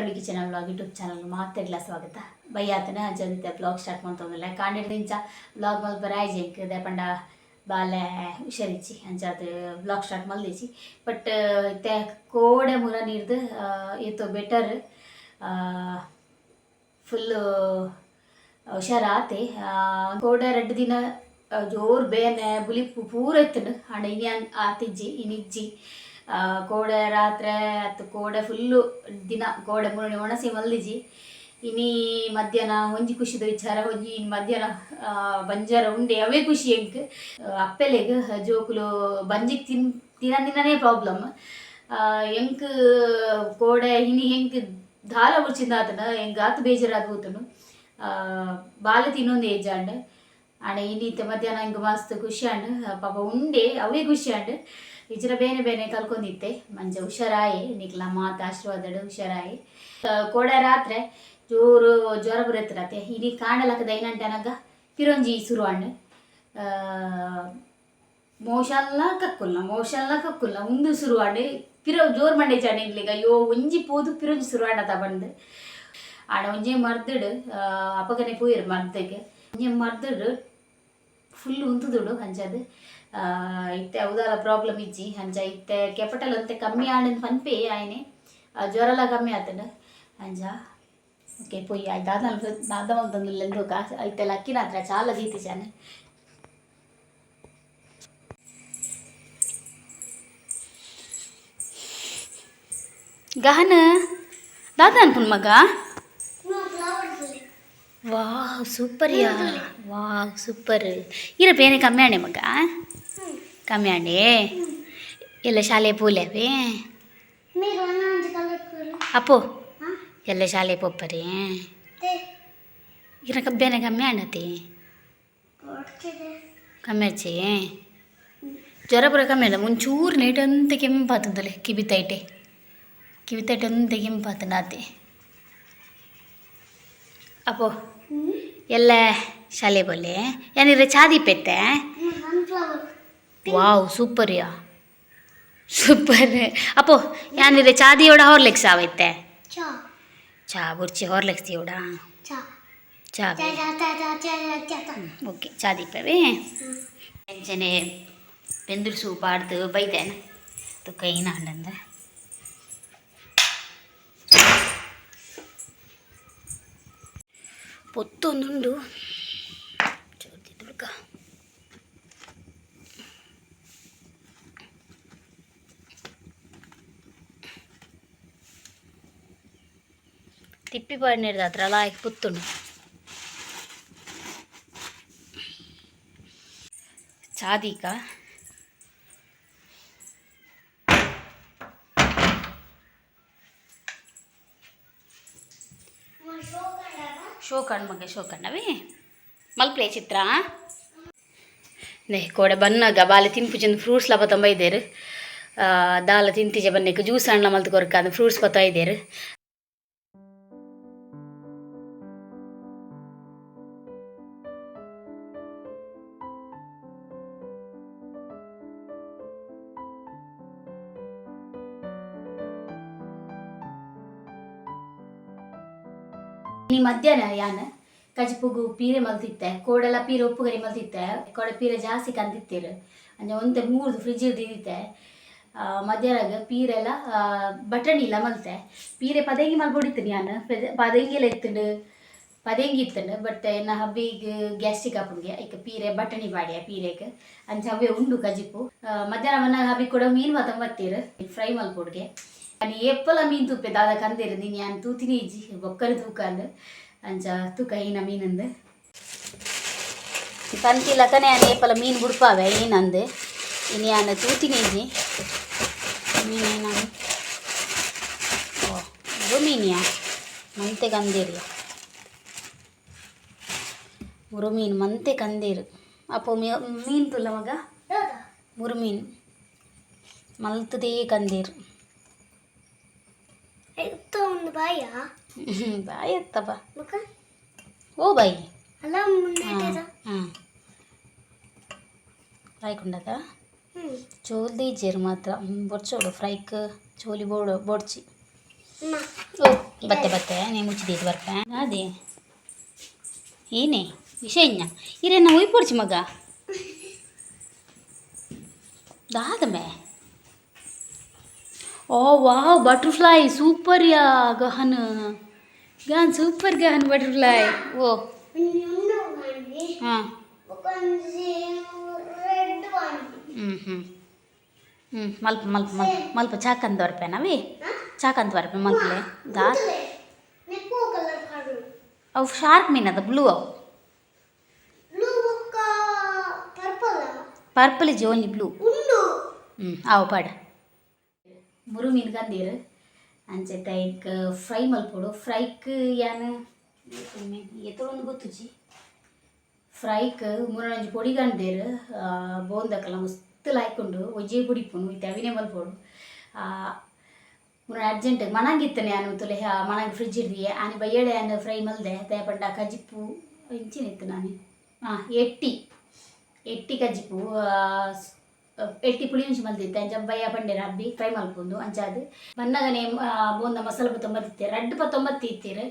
Hi channel blog YouTube channel ಮಾತಾಡಿಲ್ಲ ಸ್ವಾಗತ. ಬಯ್ಯಾತನ ಜೊತೆ ಬ್ಲಾಗ್ ಸ್ಟಾರ್ಟ್ ಮಾಡ್ತಂದಿಲ್ಲ ಕಾಂಡಿಡ್ದಿಂಚ ಬ್ಲಾಗ್ ಮಲ್ ಬರಾಯ್ ಜಂಕ್ ದೇಪಂಡ ಬಾಲೆ ಹುಷಾರಿಚ್ಚಿ ಅಂಚಾದ ಬ್ಲಾಗ್ ಸ್ಟಾರ್ಟ್ ಮಲ್ದಿಚಿ ಬಟ್ ಇತ್ತೆ ಕೋಡೆ ಮೂಲ ನೀರ್ದು ಇತ್ತು ಬೆಟರ್ ಫುಲ್ಲು ಹುಷಾರಾತೆ. ಕೋಡೆ ರೆಡ್ ದಿನ ಜೋರ್ ಬೇನೆ ಬುಲಿಪು ಪೂರ ಇತ್ತನು. ಅಂಡ್ ಇನಿ ಆತಿಜ್ಜಿ, ಇನಿಜ್ಜಿ. ಕೋಡೆ ರಾತ್ರೆ ಅತ್ತು ಕೋಡೆ ಫುಲ್ಲು ದಿನ ಕೋಡೆ ಮುರುಣಿ ಒಣಸಿ ಮಲ್ದಿಜಿ. ಇನಿ ಮಧ್ಯಾಹ್ನ ಒಂಜಿ ಖುಷಿದ ವಿಚಾರ ಒಂಜಿ ಇನ್ ಮಧ್ಯಾಹ್ನ ಆ, ಬಂಜಾರ ಉಂಡೆ ಅವೇ ಖುಷಿ ಎಂಕ್ ಅಪ್ಪೆಲೆಗ್ ಜೋಕುಲು ಬಂಜಿಗ್ ತಿನ್ ತಿನ್ನನೇ ಪ್ರಾಬ್ಲಮ್ ಎಂಕ್ ಕೋಡೆ ಇನಿ ಹೆಂಕ್ ದಾಲ ಉಚ್ಚಿಂದ ಆತನ ಹೆಂಗ್ ಆತು ಬೇಜಾರಾದ ಹೋತನು. ಬಾಲ ತಿನ್ನೊಂದು ಏಜ್ ಅಂಡ್ ಆಂಡ ಇನ್ನಿತ್ತೆ ಮಧ್ಯಾಹ್ನ ಹಿಂಗೆ ಮಸ್ತ್ ಖುಷಿ ಅಂಡ್ ಪಾಪ ಉಂಡೆ ಅವೇ ಖುಷಿ ಅಂಡ್ ಇಜ್ರ ಬೇನೆ ಬೇನೆ ಕಲ್ಕೊಂಡಿತ್ತೆ ಮಂಜ ಹುಷಾರಾಯಿ ನಿಕ್ಲ ಮಾತ ಆಶೀರ್ವಾದ ಹುಷಾರಾಯಿ. ಕೊಡ ರಾತ್ರಿ ಜೋರು ಜ್ವರ ಬರುತ್ತಿರತ್ತೆ ಇಡಿ ಕಾಣಲಕ್ಕ ದೈನಂಟನಗ ಪಿರೊಂಜಿ ಸುರು ಅಣ್ಣ ಮೋಶಲ್ಲ ಕಕ್ಕುಲ್ಲ ಮೋಶಲ್ಲ ಕಕ್ಕುಲ್ಲ ಉಂದು ಅಣ್ಣ ಪಿರೋ ಜೋರ್ ಮಂಡೆ ಚಾಣಿಗ್ಲಿಗ ಅಯ್ಯೋ ಒಂಜಿ ಪೋದು ಪಿರೊಂಜಿ ತ ಬಂದು. ಆಡ ಒಂಜಿ ಮರ್ದಿಡು ಅಪಗನೆ ಪೋಯಿರು ಮರ್ದಕ್ಕೆ ಒಂಜಿ ಮರ್ದಿಡು ಫುಲ್ ಉಂತುದುಡು ಹಂಚದು ಇತ್ತೆ ಅವದಾಲ ಪ್ರಾಬ್ಲಮ್ ಇಜ್ಜಿ ಅಂಜ ಇತ್ತೆ, ಕೆಪಟಲ್ ಅಂತೆ, ಕಮ್ಮಿ ಆಡಿನ ಫನ್ಪಿ ಆಯ್ನೆ. ಜ್ವರಲ ಕಮ್ಮಿ ಆತನ? ಅಂಜ ಓಕೆ ಪೊಯ್ಯಿ ಆಯ್ತು ಅದ ನಾದ ಮಲ್ತಂದಿಲ್ಲ ಎಂದು ಕಾ ಐತೆಲ್ಲ ಅಕ್ಕಿನ ಹತ್ರ ಚಾಲ ದೀತಿ ಜಾನೆ. ಗಹನ, ದಾದ ಅನ್ಪುನ್ ಮಗ? Wow super yeah. Wow super. ಇರ ಬೇನೆ ಕಮ್ಮಿ ಆಣೆ ಮಗ ಕಮ್ಯಾಂಡಿ ಎಲ್ಲ ಶಾಲೆ ಪೂಲೆ ಅವಿ ಅಪ್ಪು ಎಲ್ಲ ಶಾಲೆ ಪೊಪ್ಪರಿ ಇರ ಕಬ್ಬೇನೆ ಕಮ್ಮಿ ಅಣ್ಣತಿ ಕಮ್ಮಿ ಹಚ್ಚಿ ಜ್ವರ ಪೂರ ಕಮ್ಮಿ ಅಲ್ಲ ಒಂಚೂರು ನೈಟ್ ಅಂತ ಕೆಂಪಾತದಲ್ಲ ಕಿವಿತೈಟೆ ಕಿವಿತೈಟೆ ಅಂತ ಕೆಂಪಾತ ನಾತಿ ಅಪ್ಪು ಎಲ್ಲ ಶಾಲೆ ಬೋಲೆ ಏನಿರ ಚಾದಿ ಪೆತ್ತೆ ವಾವ್ ಸೂಪರ್ಯಾ ಸೂಪರ್ ಅಪ್ಪೋ ಯಾನಿದೆ ಚಾದಿಯೋಡ ಹಾರ್ಲೆಕ್ಸ್ ಆವೈತೆ ಚಾ. ಬುರ್ಚಿ ಹಾರ್ಲೆಕ್ಸ್ ಯೋಡ ಚಾ. ಓಕೆ ಚಾ ದೀಪವೇ? ಎಂಚನೆ ಬೆಂದುರು ಸೂಪ್ ಆಡ್ದು ಬೈತೇನೆ ತು ಕೈನ ಹಂಡಂದ್ರೆ ಪೊತ್ತೊಂದುಂಡು ತಿಪ್ಪಿ ಪಾಡಿನಿಡ್ದು ಹತ್ರ ಲಾಯಕ್ ಪುತ್ತುಂಡು ಚಾದೀಕ ಶೋಕಣ್ ಮಗ ಶೋಕಣ್ಣವೇ ಮಲ್ಪ್ಲೆ ಚಿತ್ರ ನೇ ಕೋಡೆ ಬನ್ನಾಗ ಬಾಲೆ ತಿನ್ಪುಜಂದು ಫ್ರೂಟ್ಸ್ ಲ ಪತ್ತ ಬೈದೇರು ದಾಲ ತಿಂತಿಜೆ ಬನ್ನಕ್ಕೆ ಜ್ಯೂಸ್ ಹಣ್ಣ ಮಲ್ತು ಕೊರಕಾದ ಫ್ರೂಟ್ಸ್ ಪತ್ತ ಇದ್ದೇರು ಈ ಮಧ್ಯಾಹ್ನ ಯಾನ? ಕಜಿಪುಗು ಪೀರೆ ಮಲ್ತಿತ್ತೆ, ಕೋಡೆಲ್ಲ ಪೀರೆ ಉಪ್ಪುಗರಿ ಮಲ್ತಿತ್ತೆ, ಕೋಡೆ ಪೀರೆ ಜಾಸ್ತಿ ಕಂದಿತ್ತೇರು ಅಂದ್ರೆ ಒಂತೆ ಮೂರ್ದು ಫ್ರಿಜ್ ಇದ್ದಿದ್ದೆ ಮಧ್ಯಾಹ್ನ ಪೀರೆಲ್ಲ ಬಟಣಿ ಇಲ್ಲ ಮಲ್ತೆ. ಪೀರೆ ಪದಂಗಿ ಮಲ್ಬೊಡಿತೀನಿ ನಾನು ಪದಂಗಿ ಎಲ್ಲ ಇತ್ತಂಡು. ಪದಂಗಿ ಇತ್ತಂಡು ಬಟ್ ನಾ ಹಬ್ಬಿಗೆ ಗ್ಯಾಸ್ಟಿಕ್ ಹಾಪುಂಗೆ. ಈಗ ಪೀರೆ, ಬಟಣಿ ಬಾಡಿಯ ಪೀರೆಗೆ. ಅಂಚ ಹಬ್ಬೆ ಉಂಡು ಕಜಿಪು ಮಧ್ಯಾಹ್ನ ಮನ ಹಬ್ಬಿ ಕೂಡ ಮೀನು ಮಾತ ಮತ್ತೀರು. ಫ್ರೈ ಮಲ್ಪೊಡ್ಗೆ ನಾನು ಏಪಲ ಮೀನು ತುಪ್ಪೆ ದಾದ ಕಂದಿರು ನೀನು ನಾನು ತೂತಿನಿ ಇಜ್ಜಿ ಬೊಕ್ಕರು ತೂಕಂದು ಅಂಚ ತೂಕ ಈನ ಮೀನಂದು ಪಂತಿಲ ಕನೆ ನಾನು ಏಪಲ ಮೀನು ಬುಡ್ಪಾವೆ ಏನಂದು ಇನ್ನು ನಾನು ತೂತಿನಿ ಇಜ್ಜಿ ಮೀನೇನ ಓ ಅದು ಮೀನಿಯಾ ಮಂತೆ ಕಂದಿರು ಮುರು ಮೀನು ಮಂತೆ ಕಂದಿರು ಅಪ್ಪ ಮೀ ಮೀನು ತುಲ್ಲ ಮಗ ಮುರು ಮೀನು ಬಾಯಿ ಎತ್ತಪ್ಪ ಓ ಬಾಯಿ ಬಾಯಿ ಕೊಂಡದ ಜೋಲ್ದಿ ಜೇರು ಮಾತ್ರ ಬೊಡ್ಸೋಡು ಫ್ರೈಕ್ ಜೋಲಿ ಬೋಡು ಬೊಡ್ಸಿ ಓ ಬತ್ತೆ ಬತ್ತೆ ನೀ ಮುಚ್ಚಿದ್ದು ಬರ್ಪೆ ಅದೇ ಏನೇ ವಿಷಯ ಇನ್ನ ಇರೇನ ಉಯ್ಪೊಡ್ಸಿ ಮಗ ದಾದಮೆ ಓ ವಾವ್ ಬಟರ್ಫ್ಲೈ ಸೂಪರ್ ಯಾ ಗಹನ್ ಗಹನ್ ಸೂಪರ್ ಗಹನ್ ಬಟರ್ಫ್ಲೈ ಓ ಒಂದು ಉಂಡು ಮಾಡಿ ಹಾಂ ಒಂದು ರೆಡ್ ಒಂದು ಹ್ಞೂ ಹ್ಞೂ ಹ್ಞೂ ಮಲ್ಪ ಮಲ್ಪ ಮಲ್ಪ ಮಲ್ಪ ಚಾಕಂತ ಬರ್ಪೆ ನಾವೇ ಚಾಕಂತ ಬರ್ಪೆ ಮಲ್ಪಲೆ ದಾ ನೆಪ್ಪು ಕಲರ್ ಕಾಡು ಅವು ಮುರು ಮೀನು ಕಂದೀರು ಅಂಚೆತ ಈಗ ಫ್ರೈ ಮಲ್ಪೊಡು ಫ್ರೈಕ್ ಯಾನು ಎತ್ತೊಂದು ಗೊತ್ತುಜಿ ಫ್ರೈಕ್ ಮೂರೊಂಜಿ ಪೊಡಿ ಕಂಡೇರು ಬೋಂದಕ್ಕಲ್ಲ ಮಸ್ತ್ ಲಾಯ್ಕೊಂಡು ಒಜ್ಜೆ ಪುಡಿಪುನು ಇತ್ತೆ ಅವಿನೇ ಮಲ್ಪೊಡು ಮುರ ಅರ್ಜೆಂಟ್ ಮಣಂಗಿತ್ತನೆ ನಾನು ತುಲೆ ಮಣಂಗ್ ಫ್ರಿಜ್ ಇಡ್ದಿ ಆನೆ ಬಯ್ಯಡೆ ಆನೆ ಫ್ರೈ ಮಲ್ದೆ ದೇ ಪಂಡ ಕಜಿಪ್ಪು ಇಂಚಿನಿತ್ತು ನಾನು ಹಾಂ ಎಟ್ಟಿ ಎಟ್ಟಿ ಕಜ್ಜಿಪು ಆ, ಸ್- ಎಟ್ಟಿ ಪುಳಿ ಹುಂಚಿ ಮಲ್ದಿತ್ತೆ ಅಂಚ ಬಯ್ಯ ಪಂಡೆ ರಬ್ಬಿ ಫ್ರೈ ಮಲ್ಪುಂಡು ಅಂಚಾದು ಬನ್ನಗನೆ ಬೋಂದ ಮಸಾಲ ತೊಂಬತ್ತಿತ್ತೆ ರಡ್ಡು ಪ ತೊಂಬತ್ತಿ ಇತ್ತೀರು.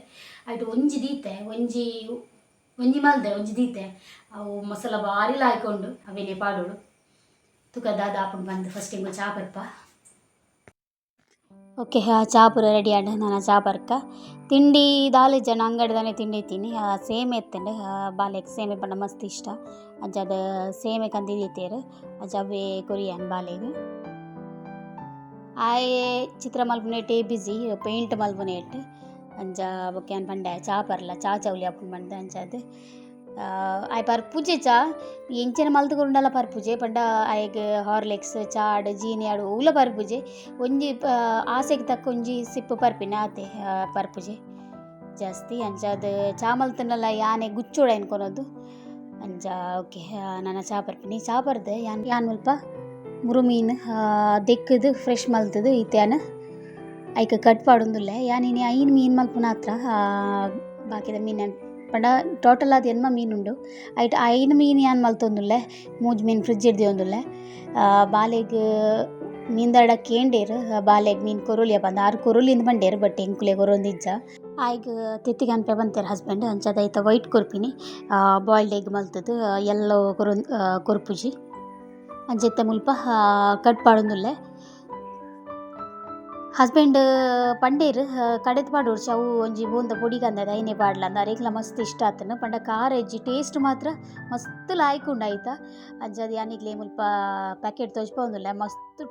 ಒಂಜಿ ದೀತೆ, ಒಂಜಿ ಒಂಜಿ ಮಲ್ದೆ, ಒಂಜಿ ದೀತೆ. ಅವು ಮಸಾಲ ಭಾರಿ ಲಾಯ್ಕೊಂಡು, ಅವೇನೆ ಪಾಡೋಳು. ತುಕ ದಾದ ಹಾಕೊಂಡು ಫಸ್ಟ್ ಹಿಂಗೆ ಚಾಪರ್ಪ ಓಕೆ ಚಾಪುರ ರೆಡಿ ಆಡ ನಾನು ಚಾಪರ್ಕ ತಿಂಡಿ, ದಾಲ್ ಜನ ಅಂಗಡಿದಾನೆ ತಿಂಡಿ ತಿನ್ನಿ ಸೇಮೆ ಎತ್ತಂಡೆ ಬಾಲೆಕ್ ಸೇಮೆ ಪಂಡ ಮಸ್ತ್ ಇಷ್ಟ. ಅಜ್ಜದ ಸೇಮೆ ಕಂದಿದ್ದೀತೇರು ಅಜ್ಜ ಅವೇ ಕೊರಿಯನ್ ಬಾಲೆಗೆ ಆಯೆ, ಚಿತ್ರ ಮಲ್ಪುನೆ ಟೇ ಬಿಸಿ ಪೇಂಟ್ ಮಲ್ಪುನೆ ಅಂಜ ಬೊಕ್ಯಾನ್ ಪಂಡೆ ಚಾ ಪರ್ಲ ಚಾ ಚೌಲಿ ಹಾಕೊಂಡು ಬಂದೆ ಅಂಚದು ಆಯ್ ಪರ್ಪುಜೆ ಚಾ ಎಂಚಿನ ಮಲ್ತುಕೊಂಡಲ್ಲ ಪರ್ಪುಜೆ ಪಂಡ ಆಯ್ಗೆ ಹಾರ್ಲಿಕ್ಸ್ ಚಾಡ್ ಜೀನಿ ಆಡು ಉಲ ಪರ್ಪುಜೆ ಒಂಜಿ ಆಸೆಗೆ ತಕ್ಕ ಒಂಜಿ ಸಿಪ್ಪು ಪರ್ಪಿನ ಆತೆ ಆ, ಪರ್ಪುಜೆ ಜಾಸ್ತಿ ಅಂಚದು ಚಾ ಮಲ್ತನಲ್ಲ ಯಾನೆ ಗುಚ್ಚೋಡ ಎನ್ಕೊನೋದು ಅಂಚ ಓಕೆ ನನ್ನ ಚಾ ಪರ್ಪಿನಿ ಚಾ ಪರ್ದೆ ಯಾನ್ ಯಾನ್ ಮುಲ್ಪ ಮುರು ಮೀನು ದೆಕ್ಕದು ಫ್ರೆಶ್ ಮಲ್ತದು ಈತ್ಯಾನ ಐಕ ಕಟ್ ಪಾಡೊಂದುಲ್ಲೆ ಯಾನಿನಿ ಐನ್ ಮೀನು ಮಲ್ಪುನ ಹತ್ರ ಬಾಕಿದ ಮೀನು ಅದು ಎನ್ಮ ಮೀನುಂಡು. ಐಟ್ ಐನ್ ಮೀನು ಯಾನ್ ಮಲ್ತೊಂದುಲ್ಲೆ ಮೂಜ್ ಮೀನು ಫ್ರಿಜ್ ಇಡ್ದಿ ಒಂದುಲ್ಲೆ. ಬಾಲೆಗ್ ಮೀನ್ದಾಡ ಕೇಂಡೇರು, ಬಾಲೆಗ್ ಮೀನು ಕೊರುಲಿಯ ಬಂದ ಆರು ಕೊರುಲಿಂದ ಬಂಡೇರು, ಬಟ್ ಎಂಕುಲೆ ಕೊರೊಂದಿಜ್ಜ ಆಯ್ಗ ತೆತ್ತಿಗೆ ಅನ್ಪೆ ಬಂತೇರು ಹಸ್ಬೆಂಡ್ ಅಂಚದ ಐತ ವೈಟ್ ಕೊರ್ಪಿನಿ. ಬಾಯ್ಲ್ಡ್ ಎಗ್ ಮಲ್ತದು ಎಲ್ಲೋ ಕೊರೊಂದ್ ಕೊರ್ಪುಜಿ. ಅಂಚೆತ್ತ ಮುಲ್ಪ ಕಟ್ ಪಾಡೊಂದುಲ್ಲೆ. ಹಸ್ಬೆಂಡ್ ಪಂಡೇರ್, ಕಡೆದ್ ಪಾಡೋಡು ಅವು ಒಂಜಿ ಬೂಂದ ಪೊಡಿ ಕಂದದ ಐನೆ ಪಾಡ್ಲ ಅಂದ ಅರೆಗ್ಲ ಮಸ್ತ್ ಇಷ್ಟ ಆತನ. ಪಂಡ ಖಾರ ಎಜ್ಜಿ ಟೇಸ್ಟ್ ಮಾತ್ರ ಮಸ್ತ್ ಲಾಯ್ಕುಂಡು ಆಯ್ತಾ ಅಂಜಾದಿ ಯಾನಿಗ್ಲೆ ಮುಲ್ಪ ಪ್ಯಾಕೆಟ್ ತೊಜ್ಪೊಂದುಲ್ಲ ಮಸ್ತ್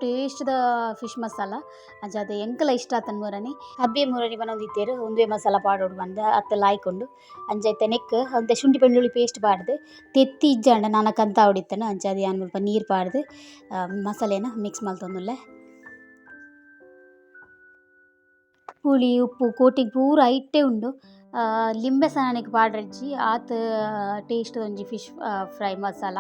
ದ ಫಿಶ್ ಮಸಾಲ. ಅಂಜಾದ ಎಂಕಲ ಇಷ್ಟ ಆತನ ಮೂರನಿ. ಹಬ್ಬೆ ಮೂರನಿ ಬನ್ನೊಂದಿತ್ತೇರು ಒಂದೇ ಮಸಾಲ ಪಾಡೋಡು ಬಂದ ಅತ್ತ ಲಾಯ್ಕೊಂಡು ಅಂಚೈತೆ ನೆಕ್ ಅಂತೆ ಶುಂಠಿ ಬೆಳ್ಳುಳ್ಳಿ ಪೇಸ್ಟ್ ಪಾಡ್ದು. ತೆತ್ತಿ ಇಜ್ಜಂಡ ನಾನು ಕಂತ ಹೊಡಿತಾನೆ ಅಂಚದ ಯಾನ್ ಮುಲ್ಪ ನೀರು ಪಾಡ್ದು. ಮಸಾಲೆನ ಮಿಕ್ಸ್ ಮಲ್ತೊಂದುಲ್ಲೆ ಹುಳಿ ಉಪ್ಪು ಕೋಟಿಗೆ ಪೂರ ಐಟ್ಟೆ ಉಂಡು ಆ, ಲಿಂಬೆ ಸಣ್ಣನಿಗೆ ಪಾಡ್ರಜ್ಜಿ ಆತ ಟೇಸ್ಟ್ ಒಂಜಿ ಫಿಶ್ ಫ್ರೈ ಮಸಾಲ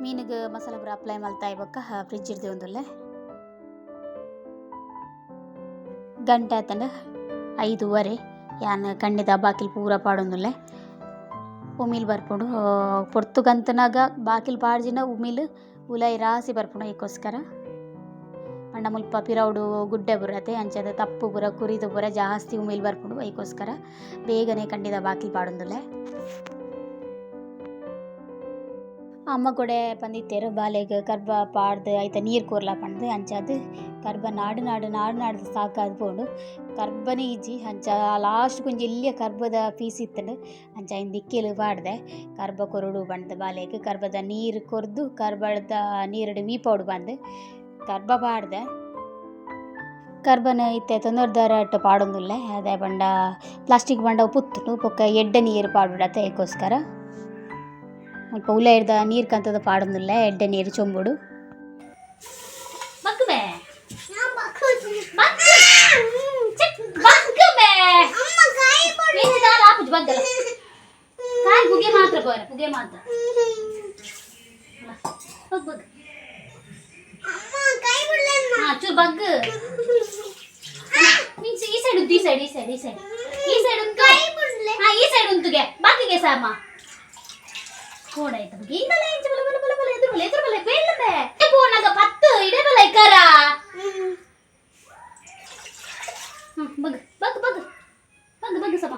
ಮೀನಿಗೆ ಮಸಾಲ ಪೂರ ಅಪ್ಲೈ ಮಲ್ತಾ ಇವಾಗ ಫ್ರಿಜ್ ಇರ್ದೆ ಒಂದುಲ್ಲೆ ಗಂಟೆ ಆತಂಡ ಐದುವರೆ. ಯಾನ ಕಣ್ಣಿದ ಬಾಕಿಲ್ ಪೂರ ಪಾಡೊಂದುಲ್ಲೆ ಉಮಿಲ್ ಬರ್ಪುಡು. ಪೊರ್ತು ಗಂತನಾಗ ಬಾಕಿಲ್ ಪಾಡ್ಜಿನ ಉಮಿಲ್ ಉಲೈ ರಾಸಿ ಬರ್ಪುಂಡು ಐಕೋಸ್ಕರ. ಪಂಡ ಮುಲ್ಪ ಪಿರೌಡು ಗುಡ್ಡೆ ಬುರತೆ ಅಂಚದ ತಪ್ಪು ಬುರ, ಕುರಿದು ಬುರ ಜಾಸ್ತಿ ಉಮಿಲ್ ಬರ್ಪುಡು ಐಕೋಸ್ಕರ ಬೇಗನೆ ಕಂಡಿದ ಬಾಕಿಲ್ ಪಾಡೊಂದುಲ್ಲೆ ಅಮ್ಮ ಕೊಡೆ ಪಂದಿತ್ತೇರು ಬಾಲೆಗ್ ಕರ್ಬ ಪಾಡ್ದು ಐತ ನೀರು ಕೋರ್ಲ ಪಂಡ್ದು ಅಂಚಾದ್ ಕರ್ಬ ನಾಡು ನಾಡು ನಾಡು ನಾಡ್ದು ಸಾಕಾದ್ ಪೋಂಡು ಕರ್ಬನೇ ಈಜಿ ಅಂಚ ಲಾಸ್ಟ್ ಕೊಂಚ ಇಲ್ಲಿಯ ಕರ್ಬದ ಪೀಸ್ ಇತ್ತಂಡು ಅಂಚ ಇಂದ ದಿಕ್ಕೆಲು ಪಾಡ್ದೆ. ಕರ್ಬ ಕೊರಡು ಬಂಡ್ದು ಬಾಲೆಗ್ ಕರ್ಬದ ನೀರು ಕೊರ್ದು ಕರ್ಬದ ನೀರಡು ಮೀಪೋಡು ಬಂದು ಕರ್ಬ ಪಾಡ್ದೆ. ಕರ್ಬನ ಇತ್ತೆ ತೊಂದರ್ದಾರಟ್ ಪಾಡೊಂದುಲ್ಲೆ, ಅದೇ ಬಂಡ ಪ್ಲಾಸ್ಟಿಕ್ ಬಂಡ ಪುತ್ತು ಬೊಕ್ಕ ಎಡ್ಡೆ ನೀರು ಪಾಡುಡತ್ತೆ ಏಕೋಸ್ಕರ ಅಲ್ಪ ಉಲ್ಲೇಡ್ದ ನೀರು ಕಂತದ ಪಾಡೊಂದುಲ್ಲ ಎಡ್ಡೆ ನೀರು ಚೊಂಬುಡು ಪುಗೆ ಮಾತ್ರ ಬೋರ ಪುಗೆ ಮಾತ್ರ ಚೂರು ಬಗ್ಗು ಮೀನ್ಸ್ ಈ ಸೈಡ್ ಈ ಸೈಡ್ ಈ ಸೈಡ್ ಈ ಸೈಡ್ ಈ ಸೈಡ್ ಉಂಟು ಈ ಸೈಡ್ ಉಂಟುಗೆ ಬಾಕಿಗೆ ಸಾಮ ಕೋಡ ಆಯ್ತು ಬಗ್ಗೆ ಇಂದಲ ಇಂಚ ಬಲ ಬಲ ಬಲ ಬಲ ಎದುರು ಬಲ ಎದುರು ಬಲ ಬೇಡದೆ ಪೋನಾಗ ಪತ್ತು ಇಡೆ ಬಲ ಇಕ್ಕರ ಹ್ಮ್ ಬಗ್ ಬಗ್ ಬಗ್ ಬಗ್ ಬಗ್ ಸಮ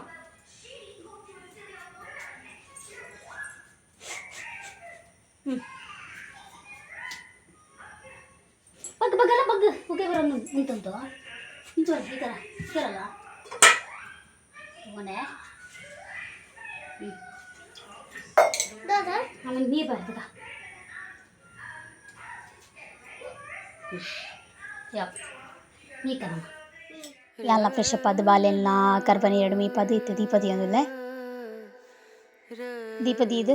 ಹ್ಮ್ ಬಗ್ ಬಗ್ಗಲ್ಲ ಬಗ್ ಹೊಗೆ ಬರೋನು ಉಂಟುಂಟು ಇಂಚು ಬರ ಈ ಥರ ಬರಲ್ಲ ಮೊನ್ನೆ ಆಮೇಲೆ ಬರ್ತದ ನೀ ಕದಮ್ಮ ಎಲ್ಲ ಫ್ರೆಶ್ ಪದ ಅದು ಬಾಲೆಲ್ಲ ಕರ್ಬನಿ ಎರಡು ಪದ ಇತ್ತು ದೀಪದಿ ಒಂದಿಲ್ಲ ದೀಪದಿ ಇದು.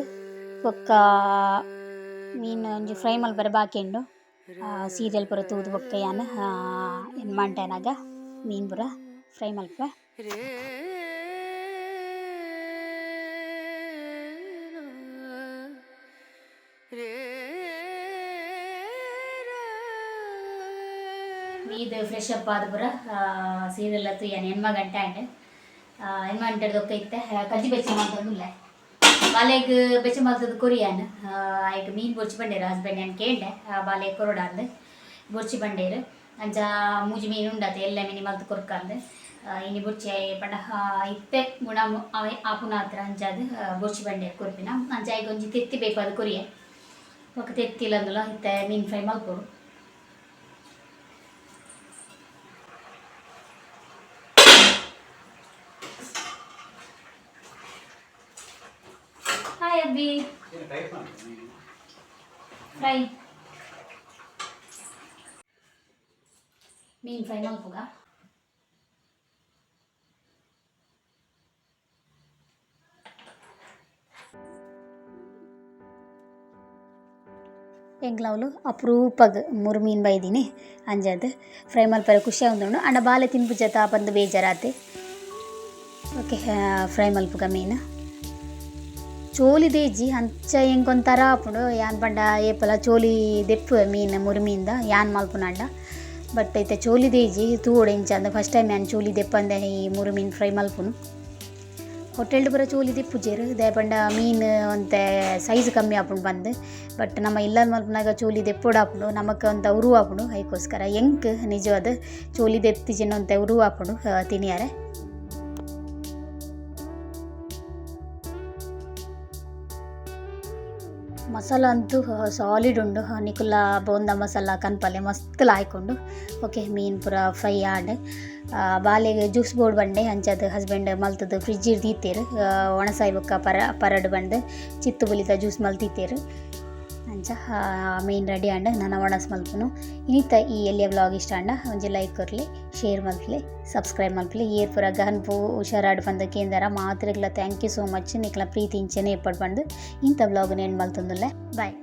ಒಕ್ಕ ಮೀನು ಒಂಜಿ ಫ್ರೈ ಮಲ್ಪರೆ ಬಾಕಿ ಬಾಕೆಂಡು ಸೀರಿಯಲ್ ಪೂರ ತೂದು ಬೊಕ್ಕ ಯಾನ್. ಏನು ಮಂಟೆನಾಗ ಮೀನು ಪೂರ ಫ್ರೈ ಮಲ್ಪ ಇದು ಫ್ರೆಶ್ ಅಪ್ ಆದ ಪೂರ ಸೀರಿಯಲ್ ಅತ್ತು ಏನು ಹೆಣ್ಮ ಗಂಟೆ ಆಂಡ್ ಎಣ್ಮ ಗಂಟೆ ದೊಕ್ಕ ಇತ್ತೆ. ಕಜ್ಜಿ ಬೆಚ್ಚ ಮಾಡ್ತಂದಿಲ್ಲ ಬಾಲೆಗ್ ಬೆಚ್ಚ ಮಾಡ್ತದ ಕೊರಿಯಾನ್ ಆಯ್ಕೆ ಮೀನ್ ಬೊಚ್ಚಿ ಬಂಡೇರು ಹಸ್ಬೆಂಡ್ ಏನು ಕೇಂಡೆ ಬಾಲೆ ಕೊರೋಡ ಅಂದ್ ಬೊಚ್ಚಿ ಬಂಡೇರು. ಅಂಚ ಮೂಜಿ ಮೀನು ಉಂಡತೆ, ಎಲ್ಲ ಮೀನು ಮಲ್ತು ಕೊರ್ಕಂದ್ ಇನ್ನಿ ಬೊಚ್ಚಿ ಪಂಡ ಇತ್ತೆ ಗುಣ ಆಪುನ ಹತ್ರ ಅಂಚಾದ ಬೊಚ್ಚಿ ಬಂಡೇರು ಕೊರ್ಪಿನ. ಅಂಚ ಈಗ ಒಂಜಿ ತೆತ್ತಿ ಬೇಕು ಅದು ಕೊರಿಯ ಒಕ್ಕ ತೆತ್ತಿಲ್ಲ ಅಂದಲ್ಲ ಇತ್ತೆ ಮೀನು ಫ್ರೈ ಮಲ್ಪೋಡು. ಹಾಯ್ ಅಬ್ಬಿ ಫ್ರೈ ಮೀನು ಫ್ರೈ ಮಲ್ಪುಗ ಎಂಗ್ಲವ್ಲು ಅಪರೂಪಗ್ ಮೂರು ಮೀನು ಬೈದೀನಿ ಅಂಜದ್ ಫ್ರೈ ಮಲ್ಪರೆ ಖುಷಿ ಆಗುಂಡು ಅಂಡ ಬಾಲೆ ತಿನ್ಪು ಜತ ಬಂದು ಬೇಜಾರಾತೆ ಓಕೆ ಫ್ರೈ ಮಲ್ಪುಗ ಮೀನು ಚೋಲಿ ದೇಜಿ ಅಂಚ ಎಂಕೊಂತರ ಆಪುಂಡು ಯಾನ್ ಪಂಡ ಏಪಲ ಚೋಲಿ ದೆಪ್ಪು ಮೀನ್ ಮುರುಮಿಂದ ಯಾನ್ ಮಲ್ಪುನಾಂಡ ಬಟ್ ಐತೆ ಚೋಲಿ ದೇಜಿ ಇಂಚ ಅಂದ ಫಸ್ಟ್ ಟೈಮ್ ಯಾನ್ ಚೋಲಿ ದೆಪ್ಪಂದೆ ಈ ಮುರು ಮೀನು ಫ್ರೈ ಮಲ್ಪುನು. ಹೋಟೆಲ್ ಬರೋ ಚೋಲಿ ದಿಪ್ಪುಜೇರು ದೇ ಪಂಡ ಮೀನ್ ಒಂತೆ ಸೈಜ್ ಕಮ್ಮಿ ಆಪುಂಡು ಬಂದು. ಬಟ್ ನಮ್ಮ ಇಲ್ಲದ ಮಲ್ಪನಾಗ ಚೋಲಿ ದೆಪ್ಪೋಡು ಆಪುಂಡು ನಮಕ್ ಒಂತ ಉರು ಆಪುಂಡು ಅದಕ್ಕೋಸ್ಕರ ಎಂಕ್ ನಿಜವಾದ ಚೋಲಿ ದೆತ್ತಿಜಿನ ಒಂತೆ ಉರು ಆಪುಂಡು ತಿನಿಯಾರೆ. ಮಸಾಲ ಅಂತೂ ಸಾಲಿಡ್ ಉಂಡು ನಿಕುಲ ಬೋಂದ ಮಸಾಲ, ಕನ್ಪಲ್ಲೆ ಮಸ್ತ್ ಲಾಯ್ಕೊಂಡು ಓಕೆ, ಮೀನು ಪೂರ ಫ್ರೈ ಆಡ್. ಬಾಲೆಗೆ ಜ್ಯೂಸ್ ಬೋರ್ಡ್ ಬಂಡೆ ಅಂಚದ ಹಸ್ಬೆಂಡ್ ಮಲ್ತದು ಫ್ರಿಜ್ ದೀತೇರು ಒಣಸಾಯಿ ಬೊಕ್ಕ ಪರ, ಪರಡ್ ಬಂದು ಚಿತ್ತು ಬುಲಿತ ಜ್ಯೂಸ್ ಮಲ್ತಿತ್ತೇರು. ಅಂಚ ಮೇನ್ ರೆಡಿ ಆಂಡ ನಾನು ಒಣಸ್ ಮಲ್ಪುನು ಇನ್ನಿತ ಈ ಎಲ್ಲಿಯ ವ್ಲಾಗ್ ಇಷ್ಟ ಅಂಡ ಒಂಜಿ ಲೈಕ್ ಕೊರ್ಲಿ ಶೇರ್ ಮಲ್ಪಲಿ ಸಬ್ಸ್ಕ್ರೈಬ್ ಮಲ್ಪಲಿ. ಏರ್ ಪೂರ ಗಹನ್ಪು ಹುಷಾರಾಡು ಬಂದ ಕೇಂದ್ರ ಮಾತ್ರ ಥ್ಯಾಂಕ್ ಯು ಸೋ ಮಚ್ ನಿಕ್ಲ ಪ್ರೀತಿ ಇಂಚನೆ ಎಪ್ಪಡ್ ಬಂದು ಇಂಥ ವ್ಲಾಗ್ ನೇನು ಮಲ್ತೊಂದುಲ್ಲೆ? ಬಾಯ್